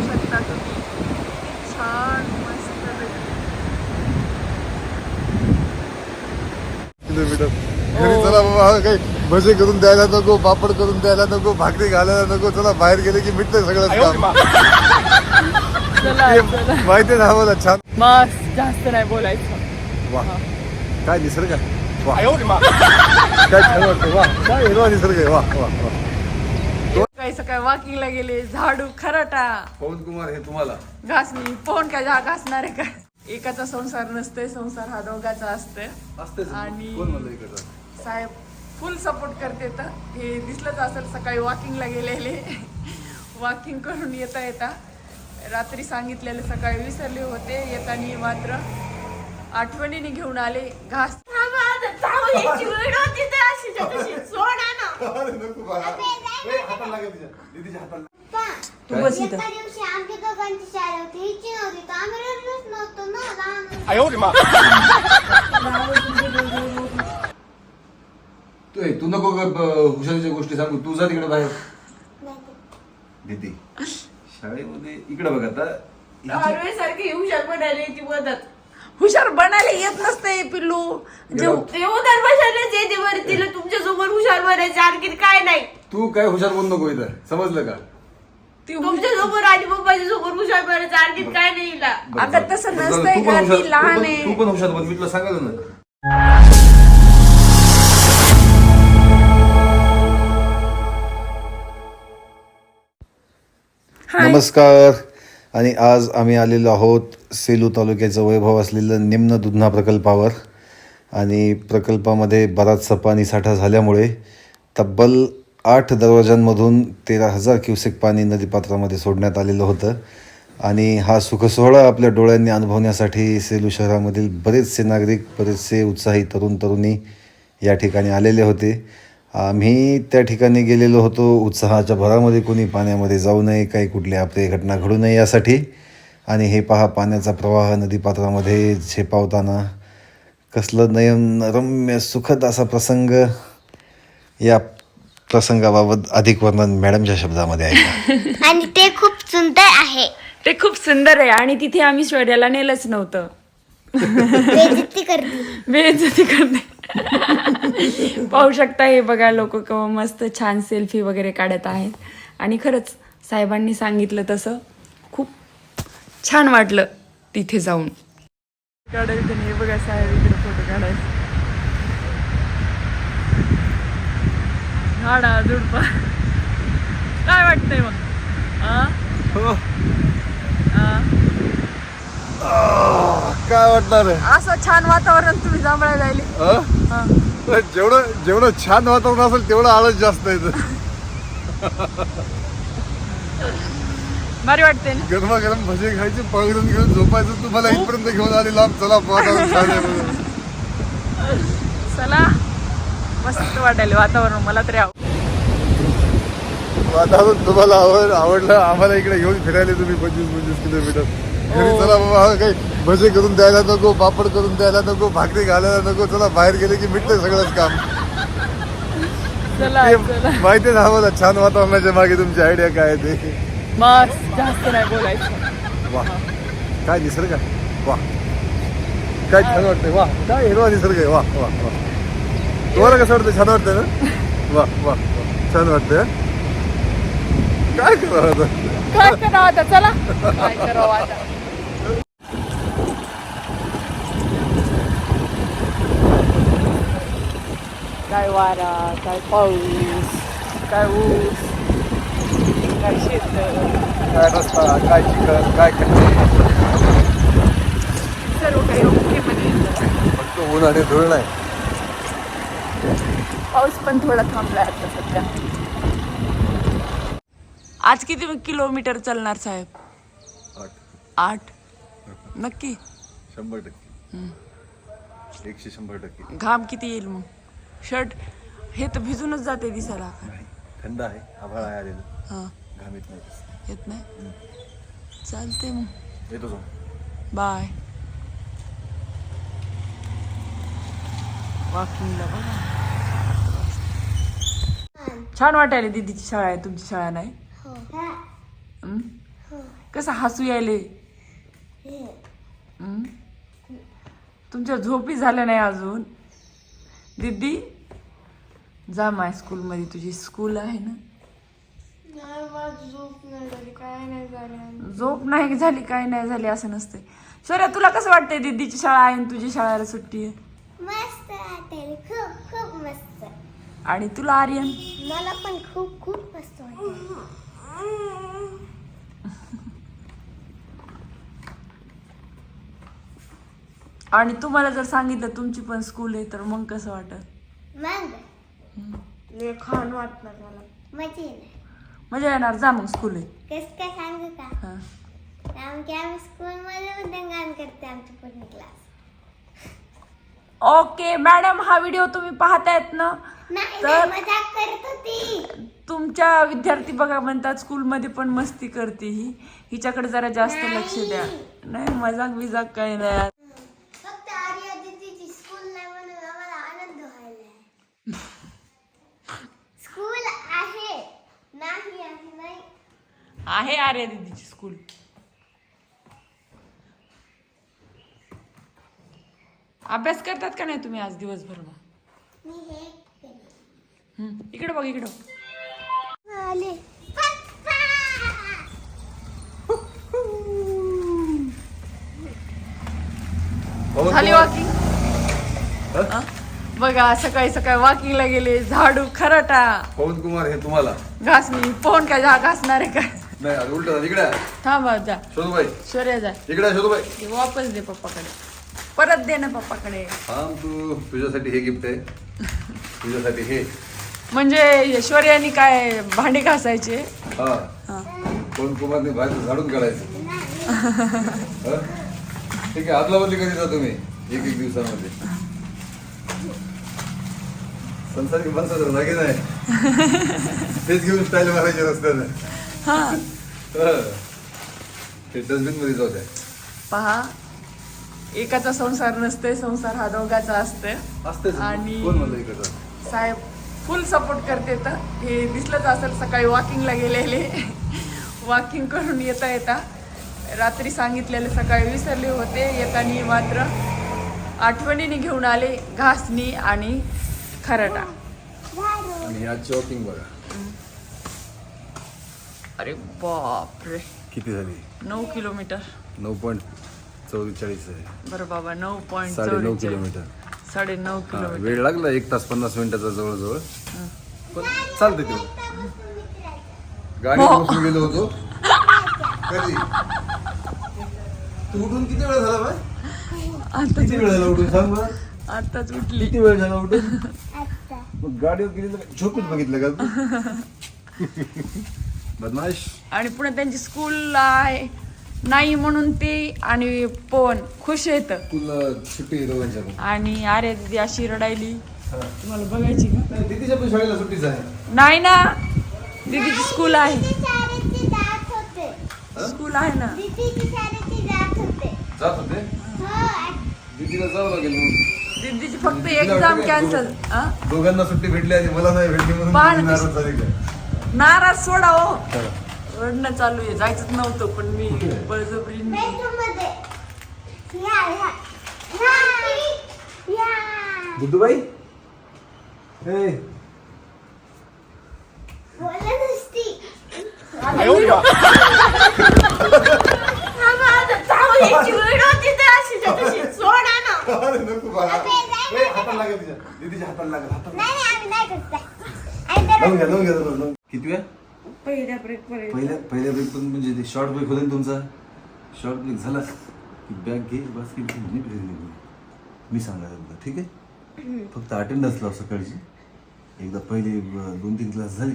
पाहू शकता तुम्ही छान मस्त किलोमीटर. घरी चला बाबा काही भजे करून द्यायला नको पापड करून द्यायला नको भाकरी घालायला नको चला बाहेर गेले की मिटतं सगळं माहिती ना आम्हाला छान. मस्त जास्त नाही बोलायचं. वा. काय निसर्ग काय छान वाटतं वा काय हिरवा निसर्ग आहे. वा वा वा. काही सकाळी वॉकिंगला गेले झाडू खराटा. पवन कुमार हे तुम्हाला. घासणी पोहण काय जा घासणार आहे काय एकाचा संसार नसते संसार हा दोघाचा असते असते आणि- कोण म्हणलं इकडचं साहेब फुल सपोर्ट करते तर. हे दिसलंच असेल सकाळी वॉकिंगला गेलेले. वॉकिंग करून येता येता रात्री सांगितलेले सकाळी विसरले होते. येताना मात्र आठवणीने घेऊन आले. घास अरे नको बाळा. ए, हाताला लागेल तिच्या. दीदीच्या हाताला. तू बस इथं. एका दिवशी आमच्या दोघांची शाळा होती हिची नव्हती तर आम्ही रडलोच नव्हतो ना लहान तू ए, तू नको ग, ब- हुशारीच्या गोष्टी सांगू. तू जा तिकडे बाहेर. दीदी शाळेमध्ये इकडे बघ आता. हिची- सारखी हुशार बनायला ती मदत. हुशार बनायला येत नसते पिल्लू. जेव बरं तिला तुमच्यासमोर हुशार बनायचं आणखी काय नाही. तू काय हुशार बोल नको इथं. समजलं का? ती तुमच्यासमोर आणि पप्पाच्या समोर हुशार बनायचं आणखी काय नाही हिला. बरं, अगं, बरं. तसं बरं, नसतंय तू पण का? हुशार- ती लहान तू पण- आहे. तू पण हुशार बन मी तुला सांगायला ना. नमस्कार. आणि आज आम्ही आलेलो आहोत सेलू तालुक्याचं वैभव असलेलं निम्न दुधना प्रकल्पावर. आणि प्रकल्पामध्ये बराचसा पाणी साठा झाल्यामुळे तब्बल आठ दरवाजांमधून तेरा हजार क्युसेक पाणी नदीपात्रामध्ये सोडण्यात आलेलं होतं. आणि हा सुखसोहळा आपल्या डोळ्यांनी अनुभवण्यासाठी सेलू शहरामधील बरेचसे नागरिक बरेचसे उत्साही तरुण तरुणी या ठिकाणी आलेले होते. आम्ही त्या ठिकाणी गेलेलो होतो. उत्साहाच्या भरामध्ये कोणी पाण्यामध्ये जाऊ नये काही कुठली अप्रिय घटना घडू नये यासाठी. आणि हे पहा पाण्याचा प्रवाह नदीपात्रामध्ये झेपावताना कसलं नयन रम्य सुखद असा प्रसंग. या प्रसंगाबाबत अधिक वर्णन मॅडमच्या शब्दामध्ये आहे आणि ते खूप सुंदर आहे. ते खूप सुंदर आहे आणि तिथे आम्ही शौर्याला नेलंच नव्हतं. बेइज्जती करते. पाहू शकता हे बघा लोक मस्त छान सेल्फी वगैरे काढत आहेत. आणि खरंच साहेबांनी सांगितलं तसं. खूप छान वाटलं तिथे जाऊन. काढायचं हे बघा साहेब इकडे फोटो काढायचे झाडा झुडपा काय वाटतंय मग? आ? आ? काय वाटणार आहे? असं छान वातावरण तुम्ही जांभळायला जायले हा. जेवढं जेवढं छान वातावरण असेल तेवढं आळस जास्त येतं भारी वाटते ना? गरमागरम भजे खायचे पळून घेऊन झोपायचं तुम्हाला इथपर्यंत घेऊन आले लांब चला वातावरण छान आहे म्हणून. चला. मस्त वाटायला वातावरण मला तरी आव वातावरण तुम्हाला आवड आवडलं आम्हाला इकडे घेऊन फिरायला तुम्ही पंचवीस पंचवीस किलोमीटर. घरी चला बाबा हा काही भजे करून द्यायला नको पापड करून द्यायला नको भाकरी घालायला नको चला बाहेर गेले की मिटतं सगळंच काम. चला ते चला. माहिती ना आम्हाला छान वातावरणाच्या मागे तुमची आयडिया काय ते. मस्त जास्त नाही बोलायचं. वा काय निसर्ग वा काय छान वाटतंय. वा काय हिरवा निसर्ग आहे. वा वा वा तुम्हाला कसं वाटतं छान वाटतंय ना? वा वा. छान वाटतंय हं? काय करावं आता? काय करावं आता? चला. काय करावं आता? काय वारा काय पाऊस काय ऊस काय शेत काय रस्ता काय चिकन काय खड्डे सर्व काही ओकेमध्ये येतं. फक्त ऊन आणि धूळ नाही. पाऊस पण थोडा थांबलाय आता सध्या. आज किती किलोमीटर चालणार साहेब? आठ. नक्की? शंभर टक्के. एकशे शंभर टक्के. घाम किती येईल मग? शर्ट हे तर भिजूनच जाते दिसायला. नाही थंड आहे आभाळ आहे आलेलं. हां. नाही येत नाही? चालते मग. येतो जाऊन बाय. वॉकिंगला बघा. छान वाटायला दीदीची शाळा आहे तुमची शाळा नाही? हो. हं? कसं हसू यायले? हं? तुमच्या झोपी झाल्या नाही अजून? दीदी जा माय स्कूलमध्ये तुझी स्कूल आहे ना? झोप नाही झाली काय नाही झाली असं नसतंय. शौर्या तुला कसं वाटतंय दीदीची शाळा आहे आणि तुझी शाळेला सुट्टी आहे? मस्त वाटेल खूप खूप मस्त. आणि तुला आर्यन? मला पण खूप खूप मस्त वाटेल. आणि तुम्हाला जर सांगितलं तुमची पण स्कूल आहे तर मग कसं वाटत? मग? लय खान वाटणार मला. मजा येणार. मजा येणार जा मग स्कूल आहे कसं काय सांगू का? हा. कारण की आम्ही स्कूलमध्ये उद्यान करते आमची पूर्ण क्लास ओके मॅडम हा व्हिडिओ तुम्ही पाहतायत ना? नाही तर- नाही, मजाक करत होती. तुमच्या विद्यार्थी बघा म्हणतात स्कूलमध्ये पण मस्ती करते ही. हिच्याकडे जरा जास्त लक्ष द्या. नाही. मजाक बिजाक काही नाही फक्त आर्या दीदीची स्कूल नाही म्हणून आम्हाला आनंद व्हायला स्कूल आहे नाही आहे नाही आहे आर्या दीदीची स्कूल अभ्यास करतात का नाही तुम्ही आज दिवसभर मग? मी हे केलं. हम्म, इकडे बघ. इकडं झाली वॉकिंग बघा सकाळी सकाळी वॉकिंगला गेले झाडू खराटा. पवन कुमार हे तुम्हाला. घासणी पोहून काय घासणार आहे काय नाही आज उलट झालं. इकडे. थांबा जा. शोधूबाई. शौर्य जा. इकडे शोधूबाई. ते वापस दे पप्पाकडे. परत दे ना पप्पाकडे. थांब तू. तुझ्यासाठी हे गिफ्ट आहे. तुझ्यासाठी हे. म्हणजे शौर्यानी काय भांडी घासायचे? हा. हा. पवन कुमारने बाहेर झाडून काढायचं. हा? ठीक आहे आदला बदली कधी जा तुम्ही? एक एक दिवसामध्ये. संसारिक माणसाचं जागे नाही. तेच घेऊन स्टाईल मारायचे रस्त्याने. हा. हा. ते डस्टबिनमध्ये जाऊ द्या. पहा. एकाचा संसार नसते संसार हा दोघाचा असते आणि- कोण म्हणलं इकडं साहेब फुल सपोर्ट करते तर. हे दिसलंच असेल सकाळी वॉकिंगला गेलेले. वॉकिंग करून येता येता. रात्री सांगितलेले सकाळी विसरले होते. येताना मात्र आठवणीने घेऊन आले घासणी आणि खराटा आणि आजची वॉकिंग बघा. अरे बापरे. किती झाली? नऊ किलोमीटर. नऊ पॉईंट चौवेचाळीस आहे. बरं बाबा नऊ पॉईंट साडे नऊ किलोमीटर. साडे नऊ हा, किलोमीटर. वेळ लागला एक तास पन्नास मिनिटाचा जवळजवळ. पण चालते ते गाडी हो. बसून गेलो होतो. कधी? तू उठून किती वेळ झाला बाय? आता किती वेळ झाला उठून? सांग बरं. आताच उठली. किती वेळ झाला उठून? मग गाडीवर गेली तर झोपेत बघितलं का तू? बदमाश? आणि पुढे त्यांची स्कूल आहे नाही म्हणून ते आणि पवन खुश येत सुट्टी दोघांच्या पण. आणि अरे दिदी अशी रडायली. तुम्हाला बघायची का? नाही, दीदीच्या पण शाळेला सुट्टीच आहे. नाही ना. दीदीची स्कूल आहे. दीदी शाळेची जात होते. स्कूल आहे ना. दीदीची शाळेची जात होते. जात होते? हो. दीदीला जावं लागेल मग. दीदीची फक्त एक्झाम कॅन्सल दोघांना सुट्टी भेटली आणि मला नाही भेटली म्हणून नाराज झाली काय? नाराज सोडा हो. रडणं चालू आहे. जायचंच नव्हतं पण मी बळजबरीने बेडरूममध्ये या या. या. या. बुद्धूबाई? ए. बोला नुसती सोडा ना. अरे नको बाळा. ए, हाताला लागेल तिच्या. दीदीच्या हाताला लागेल हाताला. लावून लावून घ्या. किती वेळ पहिल्या ब्रेक पर्यंत पहिल्या पहिल्या ब्रेक पण म्हणजे ते शॉर्ट ब्रेक होता ना तुमचा शॉर्ट ब्रेक झाला की बॅग घे बस की नीट घरी निघून ये. मी सांगणार तुला ठीक आहे फक्त अटेंडन्स लाव सकाळची एकदा पहिले अं, दोन तीन क्लास झाले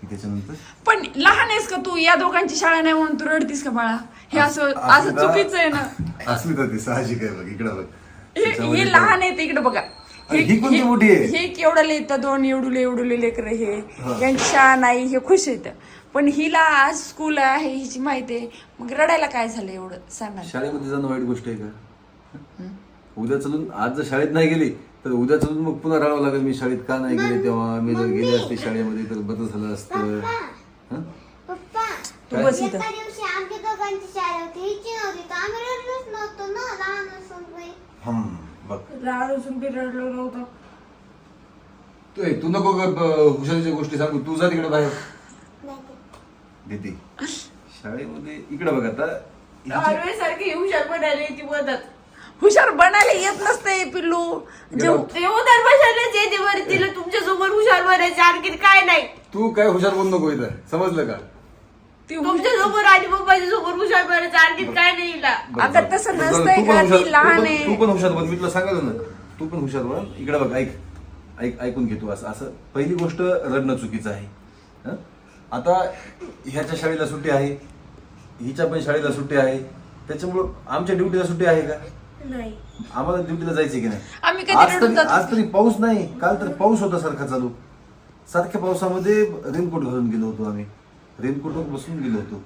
की त्याच्यानंतर पण लहान आहेस का तू या दोघांची शाळा नाही म्हणून तू रडतीस का बाळा हे असं असं चुकीचं आहे ना अस्मिता ते साहजिक आहे बघ इकडं बघ हे त्याच्यामध्ये हे लहान आहे ते इकडे बघा ही कोणती मोठी आहे? हे केवढं लिहितं? दोन एवढुले एवढुले लेकर हे. यांची शाळा नाही हे खुश येत पण हिला आज स्कूल आहे हिची माहिती आहे. मग रडायला काय झालं एवढं? सांगा शाळेमध्ये जाणं वाईट गोष्ट आहे का? उद्या चलून आज जर शाळेत नाही गेली तर उद्या चलून मग पुन्हा राहावं लागेल मी शाळेत का नाही गेले तेव्हा? मी जर गेले असते शाळेमध्ये तर बदल झालं असतं. हं? पप्पा तू बस इथं. एका दिवशी आमच्या दोघांची शाळा होती हिची नव्हती तर आम्ही रडलोच नव्हतो ना लहान असून बाई. हम्म, बघ. लहान असून बी रडलो नव्हतं. तू ए, तू नको ग, ब- हुशारीच्या गोष्टी सांगू. तू जा तिकडे बाहेर. दीदी शाळेमध्ये इकडे बघ आता. हिची- सारखी हुशार बनायला ती मदत. हुशार बनायला येत नसते पिल्लू. जेव ते उदार तुमच्यासमोर हुशार बनायचं आणखी काय नाही. तू काय हुशार बोल नको इथं. समजलं का? तुमच्यासमोर आणि पप्पाच्या समोर हुशार बनायचं आणखी काय नाही हिला. बरं, अगं, बरं. तसं बरं, नसतंय तू पण का? हुशार- ती लहान तू पण- आहे. तू पण हुशार बन. मी तुला सांगायला ना तू पण हुशार बन. इकडे बघ ऐक. ऐक ऐकून घे तू असं. असं पहिली गोष्ट रडणं चुकीचं आहे. हं? आता ह्याच्या शाळेला सुट्टी आहे. हिच्या पण शाळेला सुट्टी आहे. त्याच्यामुळं आमच्या ड्युटीला सुट्टी आहे का? नाही. आम्हाला ड्युटीला जायचे की नाही? आम्ही कधी आज रडून तरी जातो? आज तरी पाऊस नाही. काल तर पाऊस होता सारखा चालू. सारख्या पावसामध्ये रेनकोट घालून गेलो होतो आम्ही. रेनकोटवर बसून गेलो होतो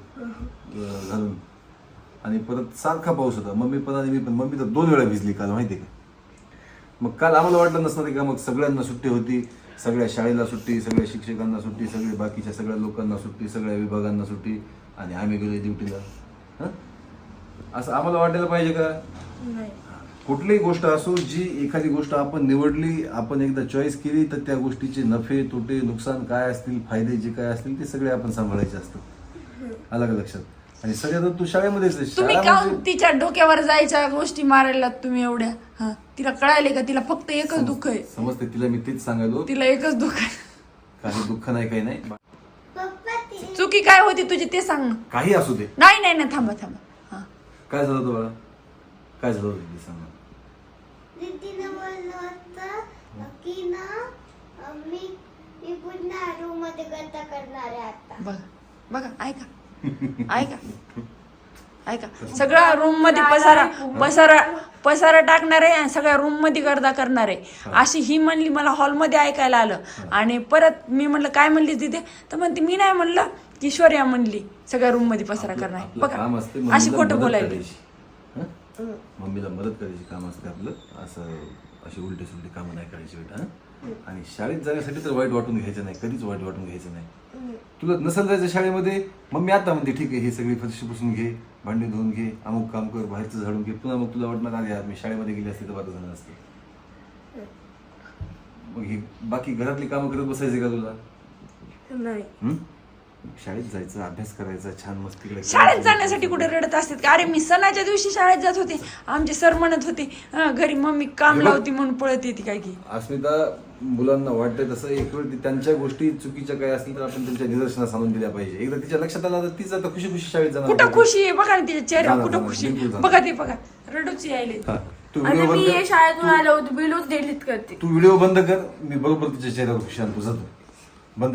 घालून. आणि परत सारखा पाऊस होता. मम्मी पण आणि मी पण. मम्मी तर दोन वेळा भिजली काल माहिती का? मग काल आम्हाला वाटलं नसणार का? मग सगळ्यांना सुट्टी होती. सगळ्या शाळेला सुट्टी सगळ्या शिक्षकांना सुट्टी सगळे बाकीच्या सगळ्या लोकांना सुट्टी सगळ्या विभागांना सुट्टी आणि आम्ही गेलो ड्युटीला. हं? असं आम्हाला वाटायला पाहिजे का? नाही. कुठलीही गोष्ट असो जी एखादी गोष्ट आपण निवडली आपण एकदा चॉईस केली तर त्या गोष्टीचे नफे तोटे नुकसान काय असतील फायदे जे काय असतील ते सगळे आपण सांभाळायचे असतात. अलग लक्षात? आणि सगळ्यात तू शाळेमध्येच. तुम्ही म्हणजे- तिच्या डोक्यावर जायच्या गोष्टी मारायला तुम्ही एवढ्या? हा तिला कळायले का? तिला फक्त एकच दुःख आहे. समजते तिला मी तेच सांगायलो. तिला एकच दुःख आहे. काही दुःख नाही काही नाही. पप्पा ती चुकी काय होती तुझी ते सांग ना. काही असू दे. नाही नाही नाही थांबा थांबा. हा. काय झालं बाळा काय झालं होतं ते सांगा. दीदीनं बोललं होतं की ना अं, मी मी पुन्हा रूममध्ये गद्दा करणार आहे आता. बघा बघा ऐका. ऐका. ऐका. सगळ्या रूममध्ये पसारा पसारा पसारा टाकणार आहे आणि सगळ्या रूममध्ये गर्दा करणार आहे. अशी ही म्हणली मला हॉलमध्ये ऐकायला आलं. आणि परत मी म्हणलं काय म्हणली तिथे तर म्हणते मी नाही म्हणलं किशोर्या म्हणली सगळ्या रूममध्ये पसारा करणार बघा अशी खोटं. हं? मम्मीला मदत करायची काम असते आपलं असं अशी उलटी सुलटी कामं नाही करायची बेटा हं? आणि शाळेत जाण्यासाठी तर वाईट वाटून घ्यायचं नाही कधीच वाईट वाटून घ्यायचं नाही. तुला नसेल जायचं शाळेमध्ये मम्मी आता म्हणते ठीक आहे ही सगळी फरशी पुसून घे भांडी धुवून घे अमुक काम कर बाहेरचं झाडून घे. पुन्हा मग तुला वाटणार अरे यार मी शाळेमध्ये गेली असते तर बरं झालं असतं. मग ही बाकी घरातली कामं करत बसायचे का तुला? नाही. हं? शाळेत जायचं अभ्यास करायचा छान मस्तीकडे शाळेत जाण्यासाठी कुठे रडत असतात का अरे मी सणाच्या दिवशी शाळेत जात होते आमचे सर म्हणत होते "हं, घरी मम्मी काम. लावती म्हणून पळत येते काय की अस्मिता मुलांना वाटतंय तसं एक वेळ ती त्यांच्या गोष्टी चुकीच्या काय असतील तर आपण त्यांच्या निदर्शनास आणून दिल्या पाहिजे एकदा तिच्या लक्षात आलं तर तीच आता खुशी खुशी शाळेत जाणार कुठं. खुशी आहे बघा ना तिच्या चेहऱ्यावर जाणार, कुठं जाणार, खुशी बिलकुल आहे. जाणार. बघा ते बघा रडूच यायले हा. तू आता व्हिडिओ मी बंद हे कर शाळेतून आलो होतो बिलोच डिलीट करते तू व्हिडिओ बंद कर मी बरोबर तिच्या चेहऱ्यावर खुशी आणतो जातो बंद